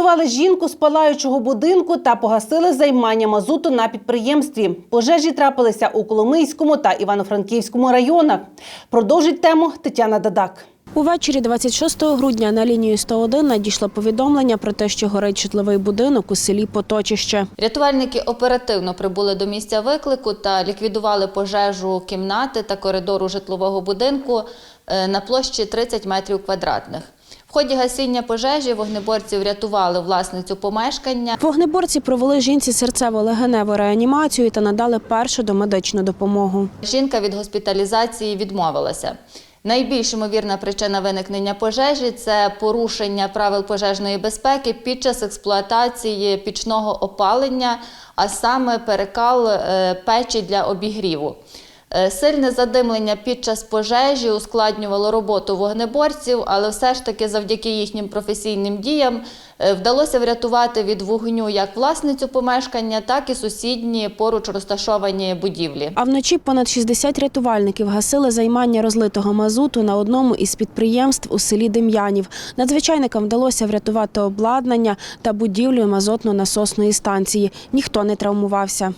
Врятували жінку з палаючого будинку та погасили займання мазуту на підприємстві. Пожежі трапилися у Коломийському та Івано-Франківському районах. Продовжить тему Тетяна Дадак. Увечері 26 грудня на лінію 101 надійшло повідомлення про те, що горить житловий будинок у селі Поточище. Рятувальники оперативно прибули до місця виклику та ліквідували пожежу кімнати та коридору житлового будинку е, на площі 30 метрів квадратних. В ході гасіння пожежі вогнеборці врятували власницю помешкання. Вогнеборці провели жінці серцево-легеневу реанімацію та надали першу домедичну допомогу. Жінка від госпіталізації відмовилася. Найбільш ймовірна причина виникнення пожежі це порушення правил пожежної безпеки під час експлуатації пічного опалення, а саме перекал е, печі для обігріву. Е, Сильне задимлення під час пожежі ускладнювало роботу вогнеборців, але все ж таки завдяки їхнім професійним діям е, вдалося врятувати від вогню як власницю помешкання, так і сусідні поруч розташовані будівлі. А вночі понад 60 рятувальників гасили займання розлитого мазуту на одному із підприємств у селі Дем'янів. Надзвичайникам вдалося врятувати обладнання та будівлю мазотно-насосної станції. Ніхто не травмувався.